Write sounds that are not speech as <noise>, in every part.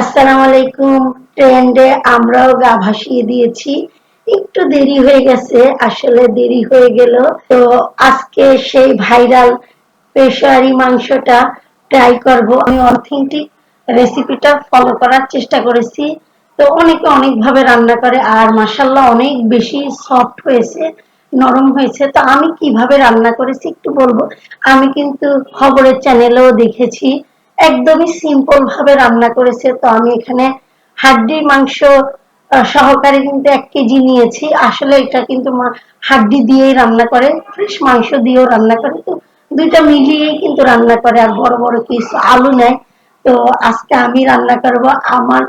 আসসালামু আলাইকুম ট্রেন্ডে আমরাও গা ভাসিয়ে দিয়েছি। একটু দেরি হয়ে গেছে, আসলে দেরি হয়ে গেল। তো আজকে সেই ভাইরাল পেশোয়ারি মাংসটা ট্রাই করব। আমি অথেন্টিক রেসিপিটা ফলো করার চেষ্টা করেছি। তো অনেকে অনেক ভাবে রান্না করে আর মাসাল্লাহ অনেক বেশি সফট হয়েছে, নরম হয়েছে। তো আমি কীভাবে রান্না করেছি একটু বলব। আমি কিন্তু খবরের চ্যানেলেও দেখেছি। একদমই সিম্পল ভাবে রান্না করেছে। তো আমি এখানে হাড্ডির মাংস সহকারে কিন্তু এক কেজি নিয়েছি। আসলে এটা কিন্তু হাড্ডি দিয়েই রান্না করে, ফ্রেশ মাংস দিয়েও রান্না করে। তো দুইটা মিলিয়েই কিন্তু রান্না করে আর বড় বড় কিছু আলু নেয়। তো আজকে আমি রান্না করব আমার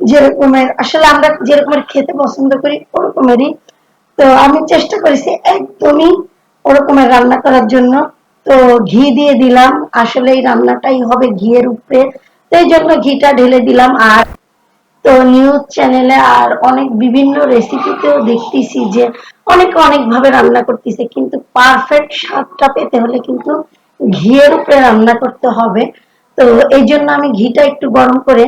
যেরকমের, আসলে আমরা যেরকমের খেতে পছন্দ করি ওরকমেরই। তো আমি চেষ্টা করেছি একদমই ওরকমের রান্না করার জন্য। তো ঘি দিয়ে দিলাম। আসলে এই রান্নাটাই হবে ঘিয়ের উপরে। তো এই জন্য ঘিটা ঢেলে দিলাম। আর তো নিউজ চ্যানেলে আর অনেক বিভিন্ন রেসিপিতেও দেখতেছি যে অনেকে অনেক ভাবে রান্না করতেছে। কিন্তু পারফেক্ট স্বাদটা পেতে হলে কিন্তু ঘিয়ের উপরে রান্না করতে হবে। তো এই জন্য আমি ঘিটা একটু গরম করে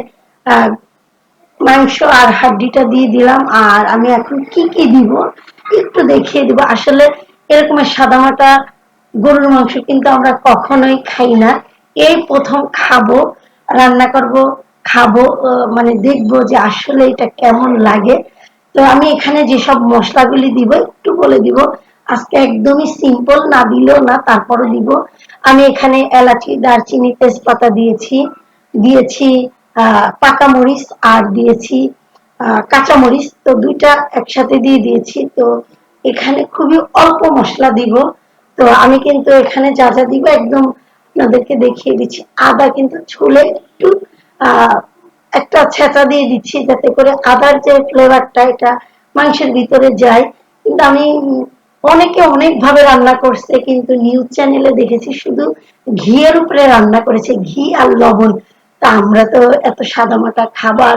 মাংস আর হাড্ডিটা দিয়ে দিলাম। আর আমি এখন কি কি দিব একটু দেখিয়ে দিব। আসলে এরকমের সাদামাটা গরুর মাংস কিন্তু আমরা কখনোই খাই না। এই প্রথম খাব, রান্না করব, খাব মানে দেখব যে আসলে এটা কেমন লাগে। তো আমি এখানে যেসব মশলাগুলি দিব, একটু বলে দিব। আজকে একদমই সিম্পল না দিলেও না তারপরে দিব। আমি এখানে এলাচি, দারচিনি, তেজপাতা দিয়েছি দিয়েছি পাকা মরিচ আর দিয়েছি কাঁচা মরিচ তো দুইটা একসাথে দিয়ে দিয়েছি। তো এখানে খুবই অল্প মশলা দিব। তো আমি কিন্তু এখানে যা যা দিব একদম আপনাদেরকে দেখিয়ে দিচ্ছি। আদা কিন্তু ছুলে একটু একটা ছেঁচা দিয়ে দিচ্ছি যাতে করে আদার যে ফ্লেভারটা এটা মাংসের ভিতরে যায়। কিন্তু আমি অনেকে অনেক ভাবে রান্না করছে, কিন্তু নিউজ চ্যানেলে দেখেছি শুধু ঘিয়ের উপরে রান্না করেছে, ঘি আর লবণ। তা আমরা তো এত সাদামাটা খাবার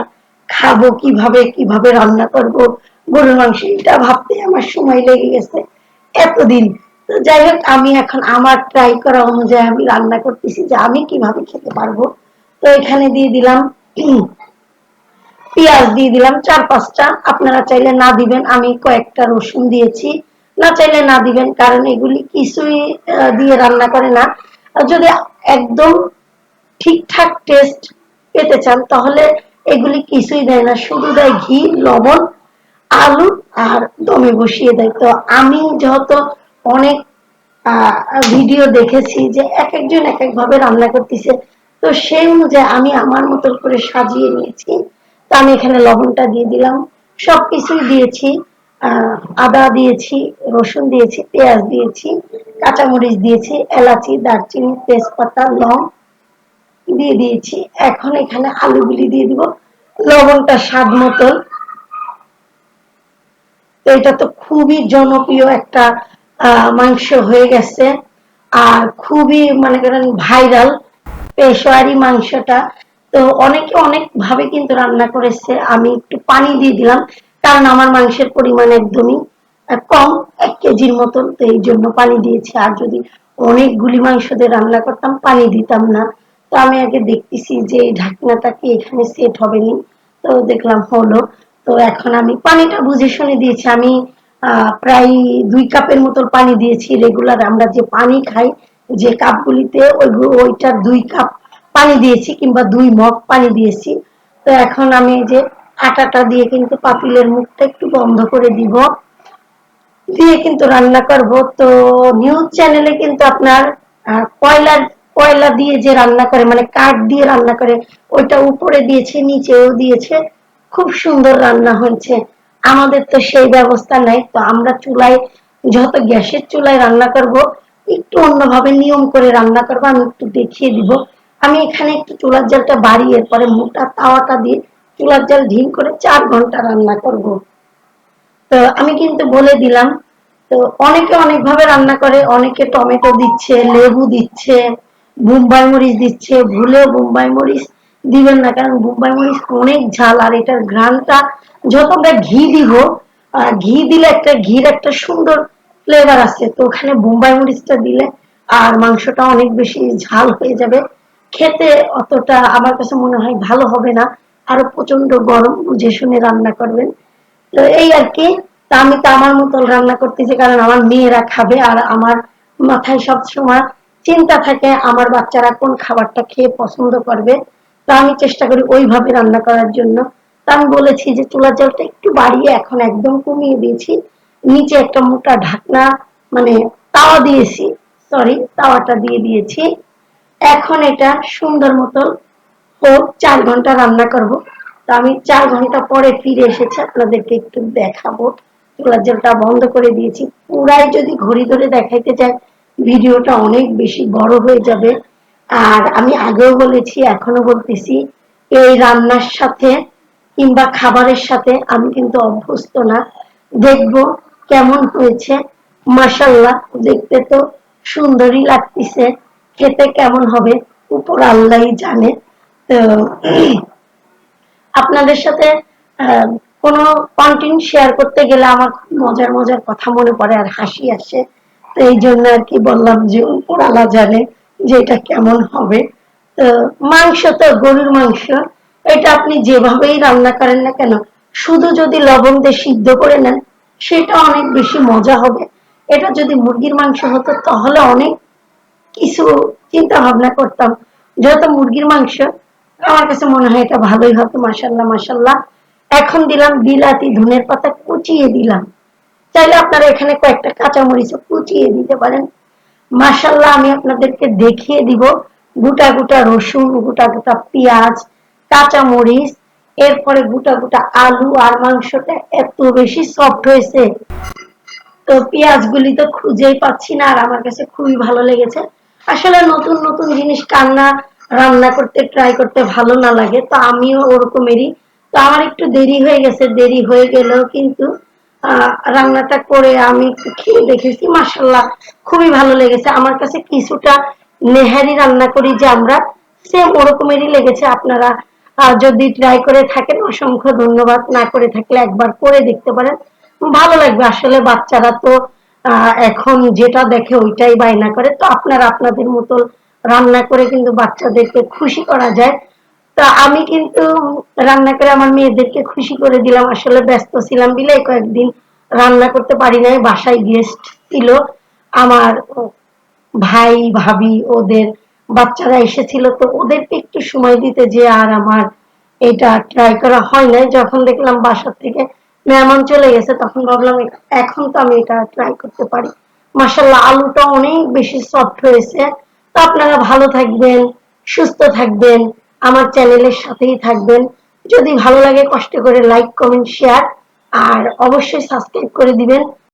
খাব কীভাবে কীভাবে রান্না করব? গরুর মাংস, এটা ভাবতে আমার সময় লেগে গেছে। এতদিন তো যাই হোক, আমি এখন আমার ট্রাই করা অনুযায়ী আমি রান্না করতেছি যে আমি কীভাবে খেতে পারব। তো এখানে দিয়ে দিলাম, <clears throat> পেঁয়াজ দিয়ে দিলাম চার পাঁচটা। আপনারা চাইলে না দিবেন, আমি কয়েকটা রসুন দিয়েছি। না চাইলে না দিবেন, কারণ এগুলি কিছুই দিয়ে রান্না করে না। যদি একদম ঠিকঠাক টেস্ট পেতে চান, তাহলে এগুলি কিছুই দেয় না, শুধু দেয় ঘি, লবণ, আলু আর দমে বসিয়ে দেয়। তো আমি যেহেতু অনেক ভিডিও দেখেছি যে এক একজন এক এক ভাবে রান্না করতেছে। তো সেই অনুযায়ী আমি আমার মতন করে সাজিয়ে নিয়েছি। তো আমি এখানে লবণটা দিয়ে দিলাম। সবকিছুই দিয়েছি। আদা দিয়েছি, রসুন দিয়েছি, পেঁয়াজ দিয়েছি, কাঁচামরিচ দিয়েছি, এলাচি, দারচিনি, তেজপাতা, লং দিয়ে দিয়েছি। এখন এখানে আলুগুলি দিয়ে দিব। লবণটা স্বাদ মতন। তো এটা তো খুবই জনপ্রিয় একটা মাংস হয়ে গেছে। আর খুবই মনে করেন ভাইরাল পেশোয়ারি মাংসটা। তো অনেকে অনেক ভাবে কিন্তু রান্না করেছে। আমি একটু পানি দিয়ে দিলাম, কারণ আমার মাংসের পরিমাণ একদমই কম, এক কেজির মতন। তো এই জন্য পানি দিয়েছি। আর যদি অনেকগুলি মাংস দিয়ে রান্না করতাম, পানি দিতাম না। তো আমি আগে দেখতেছি যে এই ঢাকনাটা কি এখানে সেট হবে নি তো দেখলাম হলো। তো এখন আমি পানিটা বুঝে শুনে দিয়েছি। আমি প্রায় দুই কাপের মতো পানি দিয়েছি রেগুলার আমরা যে পানি খাই, যে কাপগুলিতে ওইগুলো ওইটার দুই কাপ পানি দিয়েছি কিংবা দুই মগ পানি দিয়েছি। তো এখন আমি যে আটাটা দিয়ে কিন্তু পাতিলের মুখটা একটু বন্ধ করে দিব। দিয়ে কিন্তু রান্না করব। তো নিউজ চ্যানেলে কিন্তু আপনার কয়লার কয়লা দিয়ে যে রান্না করে মানে কাঠ দিয়ে রান্না করে, ওইটা উপরে দিয়েছে, নিচেও দিয়েছে। খুব সুন্দর রান্না হয়েছে। আমাদের তো সেই ব্যবস্থা নাই, তো আমরা চুলায়, যত গ্যাসের চুলায় রান্না করব, একটু অন্যভাবে নিয়ম করে রান্না করব, আমি একটু দেখিয়ে দিব। আমি এখানে একটু চুলার জালটা বাড়িয়ে, পরে মোটা তাওয়াটা দিয়ে চুলার জাল ঢিম করে চার ঘণ্টা রান্না করব। তো আমি কিন্তু বলে দিলাম, তো অনেকে অনেক ভাবে রান্না করে, অনেকে টমেটো দিচ্ছে, লেবু দিচ্ছে, বোম্বাই মরিচ দিচ্ছে, ভুলেও বোম্বাই মরিচ দিবেন না, কারণ বোম্বাই মরিচ অনেক ঝাল আর এটার ঘ্রাণটা যত আমরা ঘি দিব ঘি দিলে একটা ঘির একটা সুন্দর ফ্লেভার আছে তো ওখানে বোম্বাই মরিচটা দিলে আর মাংসটা অনেক বেশি ঝাল হয়ে যাবে। খেতে অতটা আমার কাছে মনে হয় ভালো হবে না। আরও প্রচণ্ড গরম, বুঝে শুনে রান্না করবেন। তো এই আর কি, তা আমি তো আমার মতন রান্না করতেছি, কারণ আমার মেয়েরা খাবে আর আমার মাথায় সব সময় চিন্তা থাকে, আমার বাচ্চারা কোন খাবারটা খেয়ে পছন্দ করবে। তা আমি চেষ্টা করি ওইভাবে রান্না করার জন্য। তা আমি বলেছি যে চুলার জলটা একটু বাড়িয়ে এখন একদম কমিয়ে দিয়েছি। নিচে একটা মোটা ঢাকনা মানে তাওয়া দিয়েছি সরি তাওয়াটা দিয়ে দিয়েছি। এখন এটা সুন্দর মতো হোক চার ঘণ্টা রান্না করব। তো আমি চার ঘণ্টা পরে ফিরে এসেছি, আপনাদেরকে একটু দেখাবো। চুলার জলটা বন্ধ করে দিয়েছি। পুরাই যদি ঘড়ি ধরে দেখাইতে চাই ভিডিওটা অনেক বেশি বড় হয়ে যাবে। আর আমি আগেও বলেছি এখনও বলতেছি, এই রান্নার সাথে কিংবা খাবারের সাথে আমি কিন্তু অভ্যস্ত না। দেখব কেমন হয়েছে। মাসাল্লাহ দেখতে তো সুন্দরই লাগতেছে। খেতে কেমন হবে, উপর আল্লাহই জানে। তো, আপনাদের সাথে কোনো কন্টেন্ট শেয়ার করতে গেলে আমার খুব মজার মজার কথা মনে পড়ে আর হাসি আসে। তো এই জন্য আর কি বললাম যে উপর আল্লাহ জানে। যে এটা কেমন হবে। মাংস তো গরুর মাংস, এটা আপনি যেভাবেই রান্না করেন না কেন, শুধু যদি লবণ দিয়ে সিদ্ধ করে নেন, সেটা অনেক বেশি মজা হবে। এটা যদি মুরগির মাংস হতো, তাহলে অনেক কিছু চিন্তা ভাবনা করতাম। যেহেতু মুরগির মাংস, আমার কাছে মনে হয় এটা ভালোই হতো মাসাল্লাহ মাসাল্লাহ এখন দিলাম বিলাতি, ধনের পাতা কুচিয়ে দিলাম। চাইলে আপনারা এখানে কয়েকটা কাঁচামরিচ কুচিয়ে দিতে পারেন। মাসাল্লাহ আমি আপনাদেরকে দেখিয়ে দিব গোটা গোটা রসুন, গোটা গোটা পেঁয়াজ, কাঁচামরিচ, এরপরে গোটা গোটা আলু আর মাংসটা এত বেশি সফট হয়েছে। তো পেঁয়াজগুলি তো খুঁজেই পাচ্ছি না, আর আমার কাছে খুবই ভালো লেগেছে। আসলে নতুন নতুন জিনিস কান্না, রান্না করতে ট্রাই করতে ভালো না লাগে, তো আমিও ওরকমেরই। তো আমার একটু দেরি হয়ে গেছে, দেরি হয়ে গেলেও কিন্তু রান্নাটা করে আমি খেয়ে দেখেছি মাসাল্লাহ খুবই ভালো লেগেছে। আমার কাছে কিছুটা নেহারি রান্না করি যে আমরা সেম ওরকমেরই লেগেছে। আপনারা যদি ট্রাই করে থাকেন, অসংখ্য ধন্যবাদ। না করে থাকলে একবার করে দেখতে পারেন। ভালো লাগবে। আসলে বাচ্চারা তো এখন যেটা দেখে ওইটাই বায়না করে। তো আপনারা আপনাদের মতো রান্না করে কিন্তু বাচ্চাদেরকে খুশি করা যায়। তা আমি কিন্তু রান্না করে আমার মেয়েদেরকে খুশি করে দিলাম। আসলে ব্যস্ত ছিলাম বিলে কয়েকদিন রান্না করতে পারি নাই। বাসায় গেস্ট ছিল আমার ভাই, ভাবি, ওদের বাচ্চারা এসেছিল। তো ওদেরকে একটু সময় দিতে যে আর আমার এটা ট্রাই করা হয় নাই। যখন দেখলাম বাসার থেকে মেহমান চলে গেছে, তখন ভাবলাম এখন তো আমি এটা ট্রাই করতে পারি। মাসাল্লাহ আলুটা অনেক বেশি সফট হয়েছে। তো আপনারা ভালো থাকবেন, সুস্থ থাকবেন। আমার চ্যানেলের সাথেই থাকবেন। যদি ভালো লাগে, কষ্ট করে লাইক কমেন্ট শেয়ার আর অবশ্যই সাবস্ক্রাইব করে দিবেন।